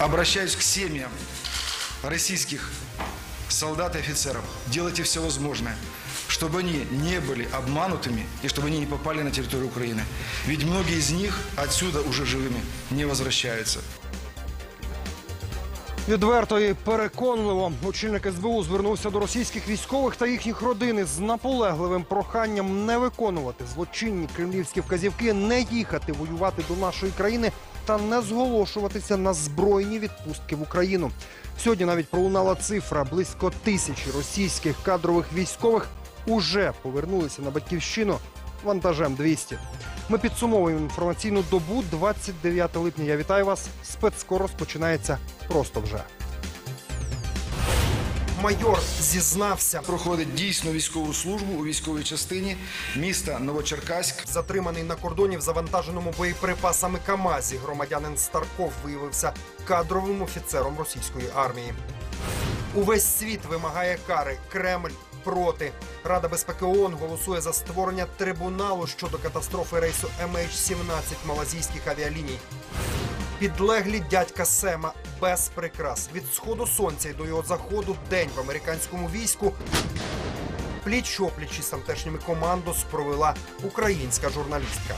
Обращаюсь к семьям российских солдат и офицеров. Делайте все возможное, чтобы они не были обманутыми и чтобы они не попали на территорию Украины. Ведь многие из них отсюда уже живыми не возвращаются. Відверто і переконливо очільник СБУ звернувся до російських військових та їхніх родин з наполегливим проханням не виконувати злочинні кремлівські вказівки, не їхати воювати до нашої країни та не зголошуватися на збройні відпустки в Україну. Сьогодні навіть пролунала цифра близько тисячі російських кадрових військових уже повернулися на батьківщину вантажем 200. Ми підсумовуємо інформаційну добу 29 липня. Я вітаю вас. Спецскоро розпочинається просто вже. Майор зізнався, Проходить дійсно військову службу у військовій частині міста Новочеркаськ. затриманий на кордоні в завантаженому боєприпасами КАМАЗі. Громадянин Старков виявився кадровим офіцером російської армії. Увесь світ вимагає кари. Кремль проти. Рада безпеки ООН голосує за створення трибуналу щодо катастрофи рейсу MH17 малазійських авіаліній. Підлеглі дядька Сема без прикрас від сходу сонця й до його заходу день в американському війську. Пліч опліч із тамтешніми командос провела українська журналістка.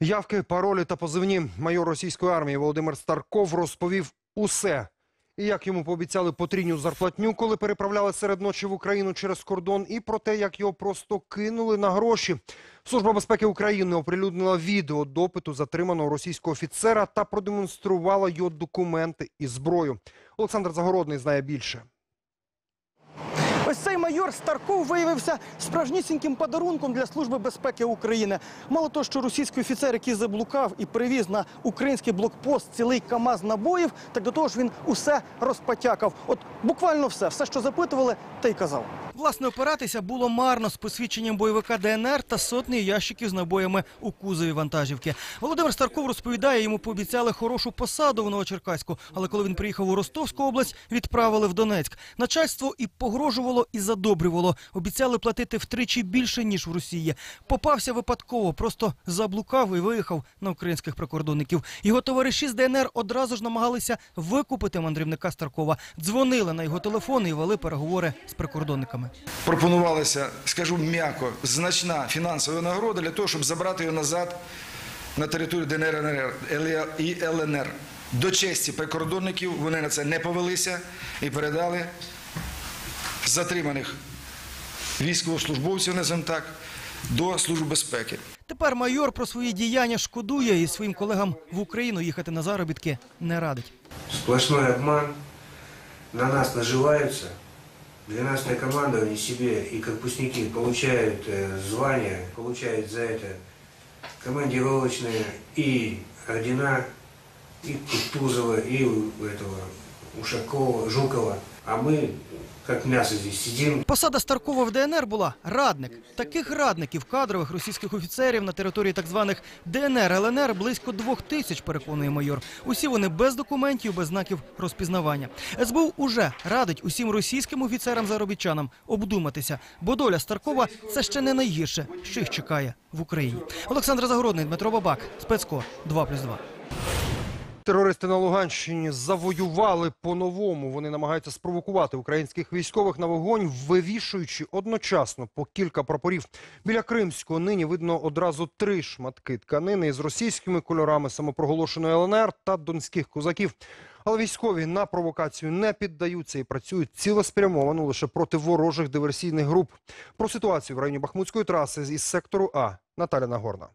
Явки, паролі та позивні майор російської армії Володимир Старков розповів усе. І як йому пообіцяли потрійню зарплатню, коли переправляли серед ночі в Україну через кордон, і про те, як його просто кинули на гроші. Служба безпеки України оприлюднила відео допиту затриманого російського офіцера та продемонструвала його документи і зброю. Олександр Загородний знає більше. Ось цей майор Старков виявився справжнісіньким подарунком для Служби безпеки України. Мало того, що російський офіцер, який заблукав і привіз на український блокпост цілий КАМАЗ набоїв, так до того ж він усе розпотякав. От буквально все, все, що запитували, та й казав. Власне, опиратися було марно з посвідченням бойовика ДНР та сотні ящиків з набоями у кузові вантажівки. Володимир Старков розповідає, йому пообіцяли хорошу посаду в Новочеркаську, але коли він приїхав у Ростовську область, відправили в Донецьк. Начальство і погрожувало, і задобрювало. Обіцяли платити втричі більше ніж в Росії. Попався випадково, просто заблукав і виїхав на українських прикордонників. Його товариші з ДНР одразу ж намагалися викупити мандрівника Старкова. Дзвонили на його телефон і вели переговори з прикордонниками. Пропонувалася, скажу м'яко, значна фінансова нагорода для того, щоб забрати його назад на територію ДНР НР і ЛНР. До честі прикордонників вони на це не повелися і передали затриманих військовослужбовців, називаємо так, до Служби безпеки. Тепер майор про свої діяння шкодує і своїм колегам в Україну їхати на заробітки не радить. Сплошной обман, на нас наживаются. 12 командование себе и корпусники получают э, звания, получают за это командировочные и ордена, и Кутузова, и у этого Ушакова, Жукова. А мы, как мясо здесь сидим, Посада Старкова в ДНР була радник. Таких радників кадрових російських офіцерів на території так званих ДНР ЛНР близько двох тисяч, переконує майор. Усі вони без документів, без знаків розпізнавання. СБУ уже радить усім російським офіцерам-заробітчанам обдуматися, бо доля Старкова це ще не найгірше, що їх чекає в Україні. Олександр Загородний, Дмитро Бабак, спецкор 2+,2. Терористи на Луганщині завоювали по-новому. Вони намагаються спровокувати українських військових на вогонь, вивішуючи одночасно по кілька прапорів. Біля Кримського нині видно одразу три шматки тканини із російськими кольорами самопроголошеної ЛНР та донських козаків. Але військові на провокацію не піддаються і працюють цілеспрямовано лише проти ворожих диверсійних груп. Про ситуацію в районі Бахмутської траси із сектору А Наталя Нагорна.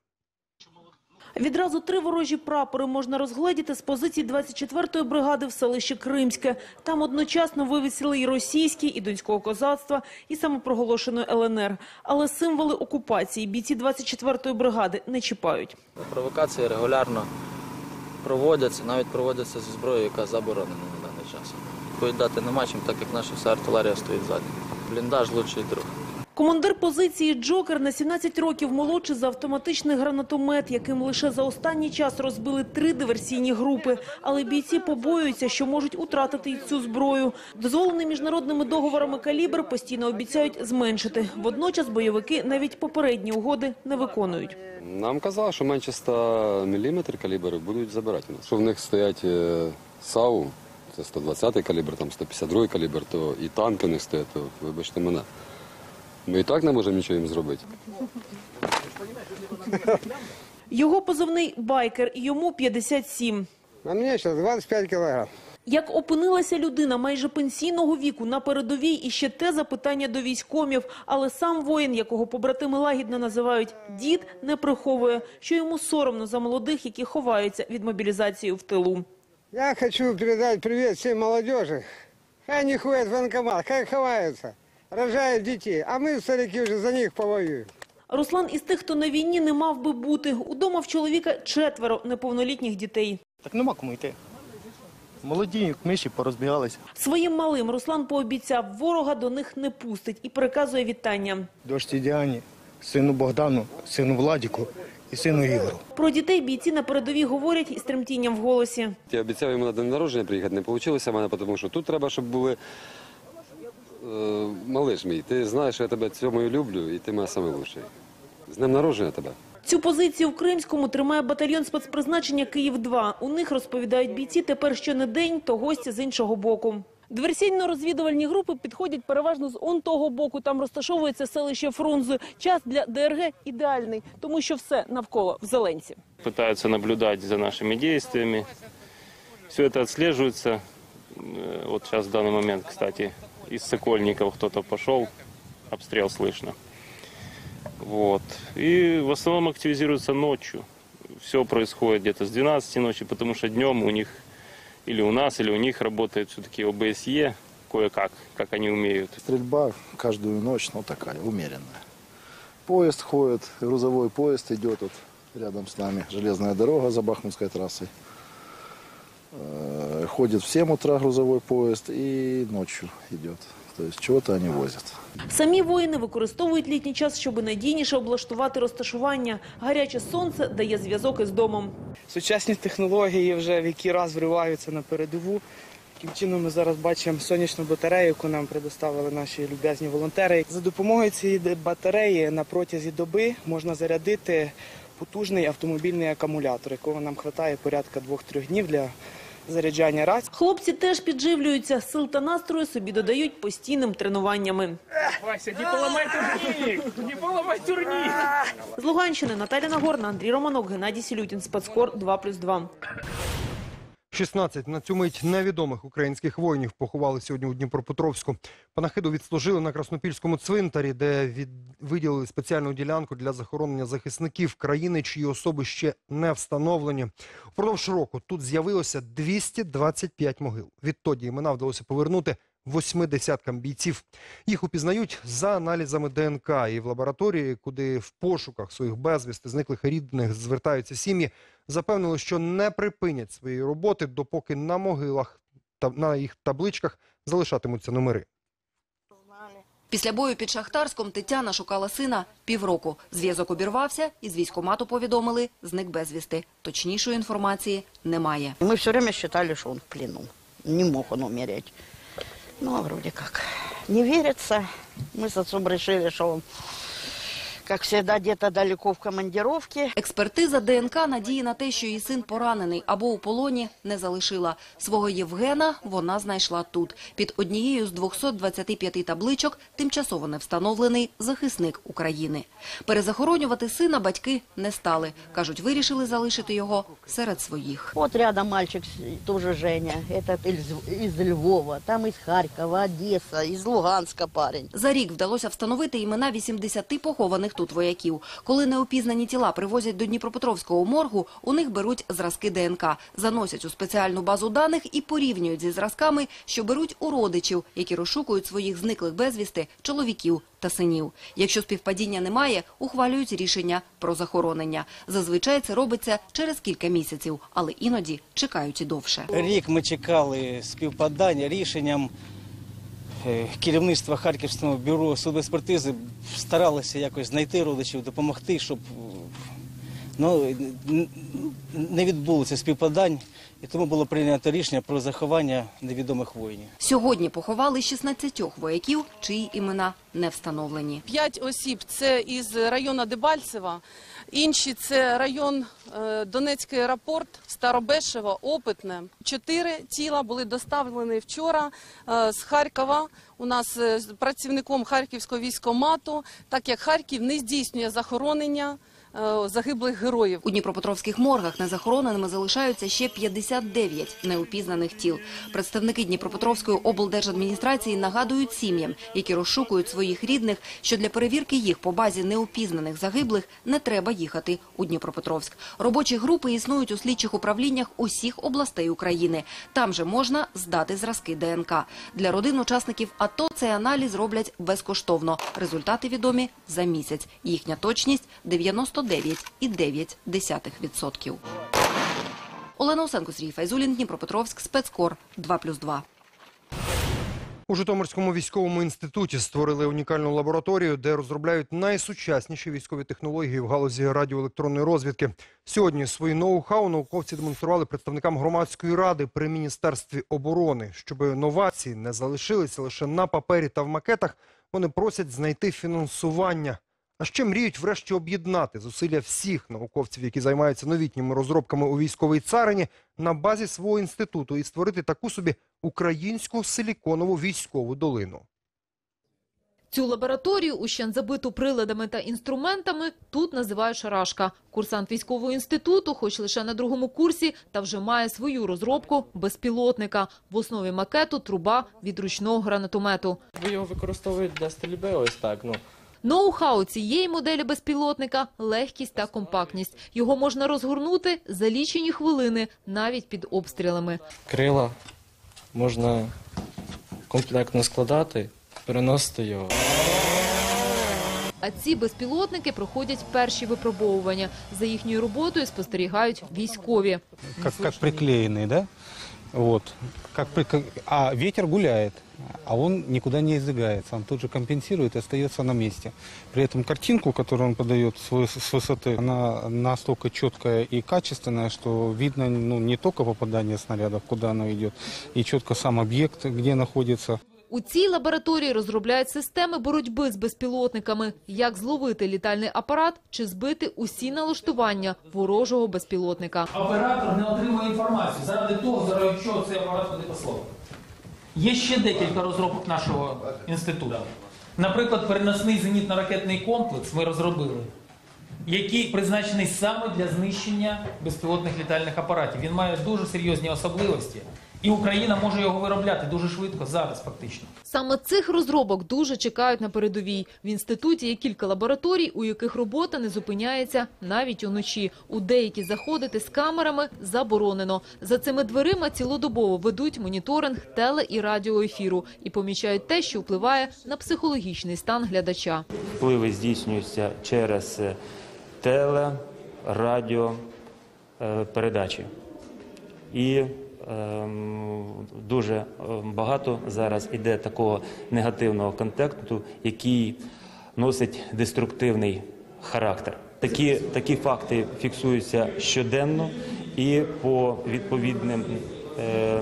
Відразу три ворожі прапори можна розгледіти з позицій 24-ї бригади в селищі Кримське. Там одночасно вивісили і російські, і донського козацтва, і самопроголошеної ЛНР. Але символи окупації бійці 24-ї бригади не чіпають. Провокації регулярно проводяться, навіть проводяться зі зброєю, яка заборонена на даний час. Відповідати нема чим, так як наша вся артилерія стоїть ззаді. Бліндаж лучший друг. Командир позиції Джокер на 17 років молодший за автоматичний гранатомет, яким лише за останній час розбили три диверсійні групи. Але бійці побоюються, що можуть утратити й цю зброю. Дозволений міжнародними договорами калібр постійно обіцяють зменшити. Водночас бойовики навіть попередні угоди не виконують. Нам казали, що менше 100 мм калібрів будуть забирати нас. Що в них стоять е, САУ, це 120 калібр, там 152 калібр, то і танки них стоять, то вибачте мене. Ми і так не можемо нічого їм зробити. Його позивний «Байкер» йому 57. А мне сейчас 25 килограмм. Як опинилася людина майже пенсійного віку на передовій, і ще те запитання до військомів. Але сам воїн, якого побратими лагідно називають «дід», не приховує, що йому соромно за молодих, які ховаються від мобілізації в тилу. Я хочу передать привет всей молодежи. Хай не ходят в военкомат, хай ховаются, рожают детей, а мы, старики, уже за них повоюем. Руслан із тих, хто на війні не мав би бути. Удома в чоловіка четверо неповнолітніх дітей. Так нема кому йти. Молоді, миші, порозбігалися. Своїм малим Руслан пообіцяв, ворога до них не пустить і переказує вітання. Дошці Діані, сину Богдану, сину Владіку і сину Ігору. Про дітей бійці на передовій говорять із тремтінням в голосі. Я обіцяв йому на день народження приїхати, не вийшло в мене, тому що тут треба, щоб були малиш мій. Ти знаєш, що я тебе цьому і люблю, і ти мене найкращий. З днем народження тебе. Цю позицію в Кримському тримає батальйон спецпризначення «Київ-2». У них, розповідають бійці, тепер щонедень, то гості з іншого боку. Диверсійно-розвідувальні групи підходять переважно з он того боку. Там розташовується селище Фрунзе. Час для ДРГ ідеальний, тому що все навколо в зеленці. пытаются наблюдать за нашими действиями. Все это отслеживается. Э, Вот сейчас в данный момент, кстати, из Сокольников кто-то пошел, обстрел слышно. Вот. И в основном активизируется ночью. Все происходит где-то с 12 ночи, потому что днем у них или у нас, или у них работает все-таки ОБСЕ кое-как, как они умеют. Стрельба каждую ночь, ну такая, умеренная. Поезд ходит, грузовой поезд идет вот рядом с нами, железная дорога за Бахмутской трассой. Ходит в 7 утра грузовой поезд и ночью идет. То есть чего-то они возят. Самі воїни використовують літній час, щоб надійніше облаштувати розташування. Гаряче сонце дає зв'язок із домом. Сучасні технології вже в який раз вриваються на передову. Таким чином ми зараз бачимо сонячну батарею, яку нам предоставили наші люб'язні волонтери. За допомогою цієї батареї на протязі доби можна зарядити потужний автомобільний акумулятор, якого нам вистачає порядка 2-3 днів для заряджання рацій. Хлопці теж підживлюються. Сил та настрою собі додають постійним тренуваннями. З Луганщини Наталя Нагорна, Андрій Романок, Геннадій Сілютін. Спецкор 2+,2. 16 на цю мить невідомих українських воїнів поховали сьогодні у Дніпропетровську. Панахиду відслужили на Краснопільському цвинтарі, де від... виділили спеціальну ділянку для захоронення захисників країни, чиї особи ще не встановлені. Впродовж року тут з'явилося 225 могил. Відтоді імена вдалося повернути восьми десяткам бійців. Їх упізнають за аналізами ДНК і в лабораторії, куди в пошуках своїх безвісти зниклих рідних звертаються сім'ї, запевнили, що не припинять своєї роботи, допоки на могилах та на їх табличках залишатимуться номери. Після бою під Шахтарськом Тетяна шукала сина півроку. Зв'язок обірвався, і з військкомату повідомили – зник безвісти. Точнішої інформації немає. Мы все время считали, что он в плену. Не мог он умереть. Ну, а вроде как. Не верится. Мы с отцом решили, что он, как всегда, где-то далеко в командировке. Експертиза ДНК надії на те, що її син поранений або у полоні, не залишила. Свого Євгена вона знайшла тут. Під однією з 225 табличок тимчасово не встановлений захисник України. Перезахоронювати сина батьки не стали. Кажуть, вирішили залишити його серед своїх. Вот рядом мальчик, тоже Женя, этот из Львова, там из Харькова, Одесса, из Луганска парень. За рік вдалося встановити імена 80 похованих тут вояків. Коли неопізнані тіла привозять до Дніпропетровського моргу, у них беруть зразки ДНК, заносять у спеціальну базу даних і порівнюють зі зразками, що беруть у родичів, які розшукують своїх зниклих безвісти чоловіків та синів. Якщо співпадіння немає, ухвалюють рішення про захоронення. Зазвичай це робиться через кілька місяців, але іноді чекають і довше. Рік ми чекали співпадання рішенням керівництво Харківського бюро судоекспертизи старалося якось знайти родичів, допомогти, щоб е, ну, не відбулося співпадань, і тому було прийнято рішення про заховання невідомих воїнів. Сьогодні поховали 16 вояків, чиї імена не встановлені. П'ять осіб це із району Дебальцева, інші це район е, Донецький аеропорт, Старобешево, Опитне. Чотири тіла були доставлені вчора е, з Харкова. У нас е, з працівником Харківського військомату, так як Харків не здійснює захоронення загиблих героїв. У Дніпропетровських моргах незахороненими залишаються ще 59 неупізнаних тіл. Представники Дніпропетровської облдержадміністрації нагадують сім'ям, які розшукують своїх рідних, що для перевірки їх по базі неупізнаних загиблих не треба їхати у Дніпропетровськ. Робочі групи існують у слідчих управліннях усіх областей України. Там же можна здати зразки ДНК. Для родин учасників АТО цей аналіз роблять безкоштовно. Результати відомі за місяць. Їхня точність 99,9%. Олена Осенко, Сергій Файзулін, Дніпропетровськ, спецкор 2+,2. У Житомирському військовому інституті створили унікальну лабораторію, де розробляють найсучасніші військові технології в галузі радіоелектронної розвідки. Сьогодні свої ноу-хау науковці демонстрували представникам громадської ради при міністерстві оборони. Щоб новації не залишилися лише на папері та в макетах, вони просять знайти фінансування. А ще мріють врешті об'єднати зусилля всіх науковців, які займаються новітніми розробками у військовій царині, на базі свого інституту і створити таку собі українську силіконову військову долину. Цю лабораторію, ущен забиту приладами та інструментами, тут називають шарашка. Курсант військового інституту, хоч лише на другому курсі, та вже має свою розробку безпілотника. В основі макету труба від ручного гранатомету. Ви його використовують для стрільби, ось так. Ну Ноу-хау цієї моделі безпілотника – легкість та компактність. Його можна розгорнути за лічені хвилини, навіть під обстрілами. крила можна комплектно складати, переносити його. А ці безпілотники проходять перші випробовування. За їхньою роботою спостерігають військові. как, как приклеенный, да? Вот. Как, при- как- а ветер гуляет, а он никуда не издвигается, он тут же компенсирует и остается на месте. При этом картинку, которую он подает с выс- с высоты, она настолько четкая и качественная, что видно ну, не только попадание снарядов, куда оно идет, и четко сам объект, где находится. У цій лабораторії розробляють системи боротьби з безпілотниками, як зловити літальний апарат чи збити усі налаштування ворожого безпілотника. Оператор не отримує інформацію заради того, заради чого цей апарат туди послав. Є ще декілька розробок нашого інституту. Наприклад, переносний зенітно-ракетний комплекс ми розробили, який призначений саме для знищення безпілотних літальних апаратів. Він має дуже серйозні особливості, і Україна може його виробляти дуже швидко зараз, фактично. Саме цих розробок дуже чекають на передовій. В інституті є кілька лабораторій, у яких робота не зупиняється навіть уночі. У деякі заходити з камерами заборонено. За цими дверима цілодобово ведуть моніторинг теле- і радіоефіру і помічають те, що впливає на психологічний стан глядача. Впливи здійснюються через е, теле, радіо, е, передачі. І дуже е, багато зараз іде такого негативного контакту, який носить деструктивний характер. Такі, такі факти фіксуються щоденно і по відповідним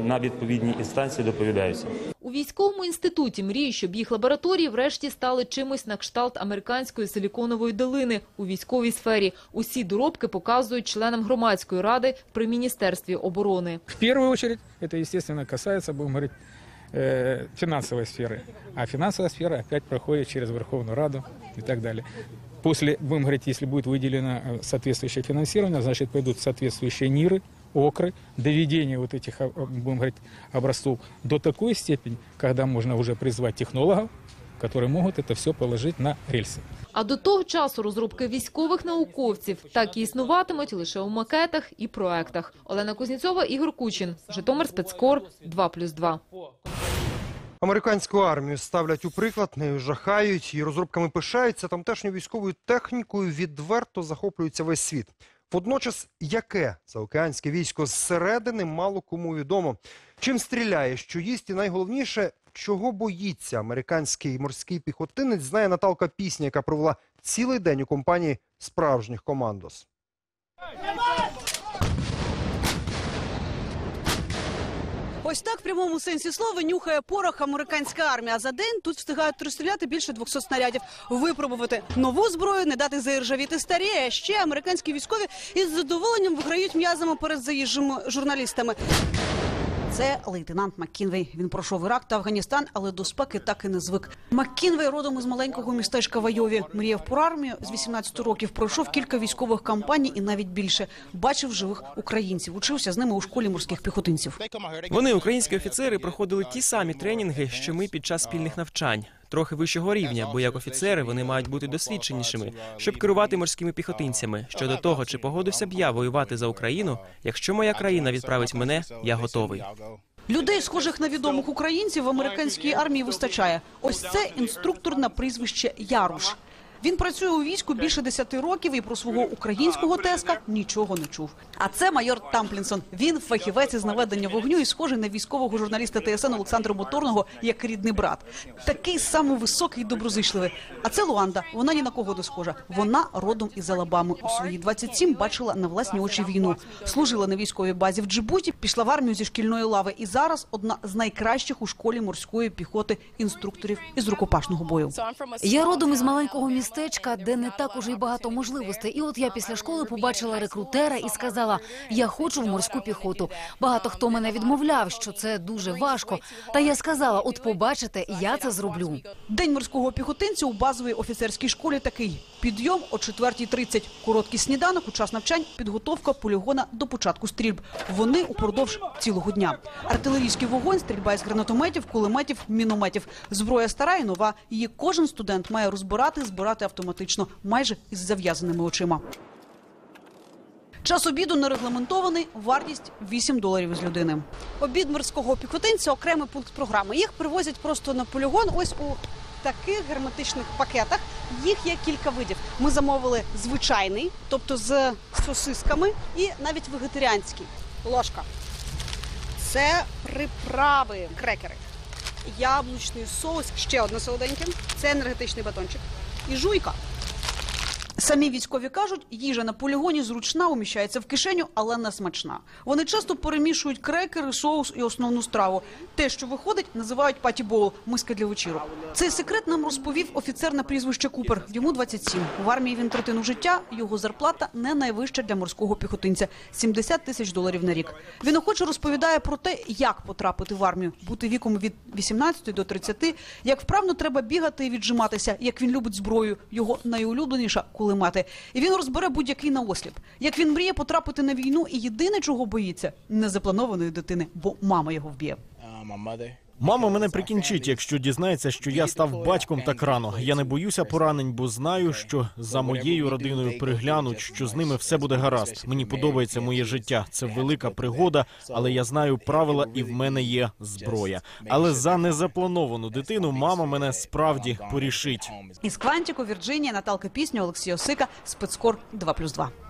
на відповідній інстанції доповідаються. У військовому інституті мріють, щоб їх лабораторії врешті стали чимось на кшталт американської силіконової долини у військовій сфері. Усі доробки показують членам громадської ради при міністерстві оборони. В первую очередь это, естественно, касается, будем говорить, э, финансовой сферы. А финансовая сфера опять проходит через Верховную Раду и так далее. После, будем говорить, если будет выделено э, соответствующее финансирование, значит, пойдут соответствующие НИРы, ОКРы, доведение вот этих, э, будем говорить, образцов до такой степени, когда можно уже призвать технологов, которые могут это все положить на рельсы. А до того часу розробки військових науковців так і існуватимуть лише у макетах і проектах. Олена Кузнєцова, Ігор Кучин, Житомир Спецкор 2+,2. Американську армію ставлять у приклад, нею жахають і розробками пишаються. Тамтешньою військовою технікою відверто захоплюється весь світ. Водночас, яке заокеанське військо зсередини мало кому відомо. Чим стріляє, що їсть, і найголовніше, чого боїться американський морський піхотинець, знає Наталка Пісня, яка провела цілий день у компанії справжніх командос. Ось так в прямому сенсі слова нюхає порох американська армія. За день тут встигають розстріляти більше 200 снарядів, випробувати нову зброю, не дати заіржавіти старі. А ще американські військові із задоволенням виграють м'язами перед заїжджими журналістами. Це лейтенант Маккінвей. Він пройшов Ірак та Афганістан, але до спеки так і не звик. Маккінвей родом із маленького містечка в Айові. Мріяв про армію з 18 років. Пройшов кілька військових кампаній і навіть більше. Бачив живих українців. Учився з ними у школі морських піхотинців. Вони, українські офіцери, проходили ті самі тренінги, що ми під час спільних навчань. Трохи вищого рівня, бо як офіцери вони мають бути досвідченішими, щоб керувати морськими піхотинцями. Щодо того, чи погодився б я воювати за Україну, якщо моя країна відправить мене, я готовий. Людей, схожих на відомих українців, в американській армії вистачає. Ось це інструктор на прізвище Яруш. Він працює у війську більше 10 років і про свого українського теска нічого не чув. А це майор Тамплінсон. Він фахівець із наведення вогню і схожий на військового журналіста ТСН Олександра Моторного як рідний брат. Такий самий високий і доброзичливий. А це Луанда. Вона ні на кого не схожа. Вона родом із Алабами. У свої 27 бачила на власні очі війну. Служила на військовій базі в Джибуті, пішла в армію зі шкільної лави. І зараз одна з найкращих у школі морської піхоти інструкторів із рукопашного бою. Я родом із маленького містечка, де не так уже й багато можливостей. І от я після школи побачила рекрутера і сказала: я хочу в морську піхоту. Багато хто мене відмовляв, що це дуже важко. Та я сказала: от побачите, я це зроблю. День морського піхотинця у базовій офіцерській школі такий: підйом о 4.30, короткий сніданок, у час навчань, підготовка полігона до початку стрільб. Вони упродовж цілого дня. Артилерійський вогонь, стрільба із гранатометів, кулеметів, мінометів. Зброя стара і нова. Її кожен студент має розбирати, збирати автоматично, майже із зав'язаними очима. Час обіду не регламентований, вартість 8 доларів з людини. Обід морського піхотинця окремий пункт програми. Їх привозять просто на полігон. Ось у таких герметичних пакетах. Їх є кілька видів. Ми замовили звичайний, тобто з сосисками, і навіть вегетаріанський. Ложка. Це приправи, крекери, яблучний соус, ще одне солоденьке. Це енергетичний батончик. І жуйка. Самі військові кажуть, їжа на полігоні зручна, уміщається в кишеню, але не смачна. Вони часто перемішують крекери, соус і основну страву. Те, що виходить, називають паті-боул – миска для вечірок. Цей секрет нам розповів офіцер на прізвище Купер. Йому 27. В армії він третину життя. Його зарплата не найвища для морського піхотинця – 70 тисяч доларів на рік. Він охоче розповідає про те, як потрапити в армію, бути віком від 18 до 30, як вправно треба бігати і віджиматися, як він любить зброю. Його найулюбленіша – кулемети. І він розбере будь-який наосліп. Як він мріє потрапити на війну і єдине, чого боїться – незапланованої дитини, бо мама його вб'є. Мама мене прикінчить, якщо дізнається, що я став батьком так рано. Я не боюся поранень, бо знаю, що за моєю родиною приглянуть, що з ними все буде гаразд. Мені подобається моє життя. Це велика пригода, але я знаю правила, і в мене є зброя. Але за незаплановану дитину мама мене справді порішить. Із Квантіку, Вірджинія, Наталка Пісню, Олексій Осика, спецкор 2+,2.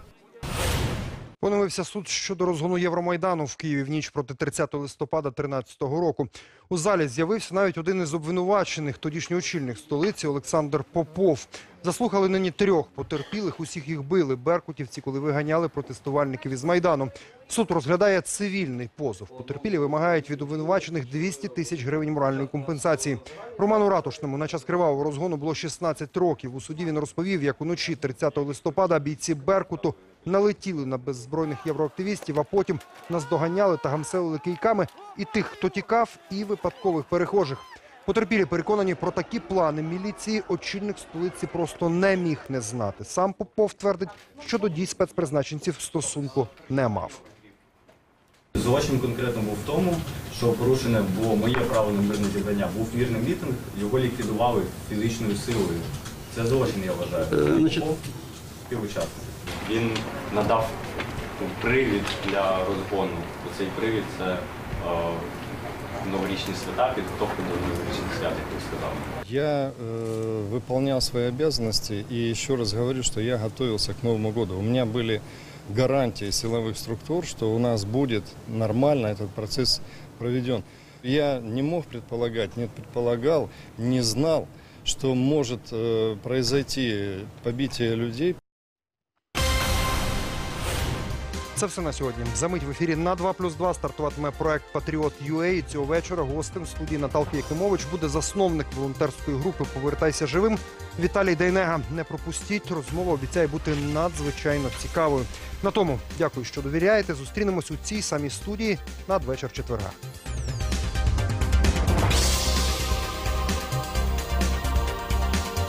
Поновився суд щодо розгону Євромайдану в Києві в ніч проти 30 листопада 2013 року. У залі з'явився навіть один із обвинувачених, тодішній очільник столиці Олександр Попов. Заслухали нині трьох потерпілих, усіх їх били беркутівці, коли виганяли протестувальників із Майдану. Суд розглядає цивільний позов. Потерпілі вимагають від обвинувачених 200 тисяч гривень моральної компенсації. Роману Ратушному на час кривавого розгону було 16 років. У суді він розповів, як уночі 30 листопада бійці Беркуту налетіли на беззбройних євроактивістів, а потім наздоганяли та гамселили кийками і тих, хто тікав, і випадкових перехожих. Потерпілі переконані про такі плани міліції очільник столиці просто не міг не знати. Сам Попов твердить, що до дій спецпризначенців стосунку не мав. Злочин конкретно був в тому, що порушене було моє право на мирне зібрання. Був мирний мітинг, його ліквідували фізичною силою. Це злочин, я вважаю. Попов співучасник. Він надав ну, привід для розгону. Цей привід це е, новорічні свята, підготовка до новорічних свят, як ви сказали. Я э, выполнял свои обязанности и еще раз говорю, что я готовился к Новому году. У меня были гарантии силовых структур, что у нас будет нормально этот процесс проведен. Я не мог предполагать, нет, предполагал, не знал, что может э, произойти побитие людей Це все на сьогодні. Замить в ефірі на 2 плюс 2 стартуватиме проект Патріот UA. Цього вечора гостем студії Наталки Якимович буде засновник волонтерської групи Повертайся живим. Віталій Дейнега. Не пропустіть. Розмова обіцяє бути надзвичайно цікавою. На тому дякую, що довіряєте. Зустрінемось у цій самій студії надвечір четверга.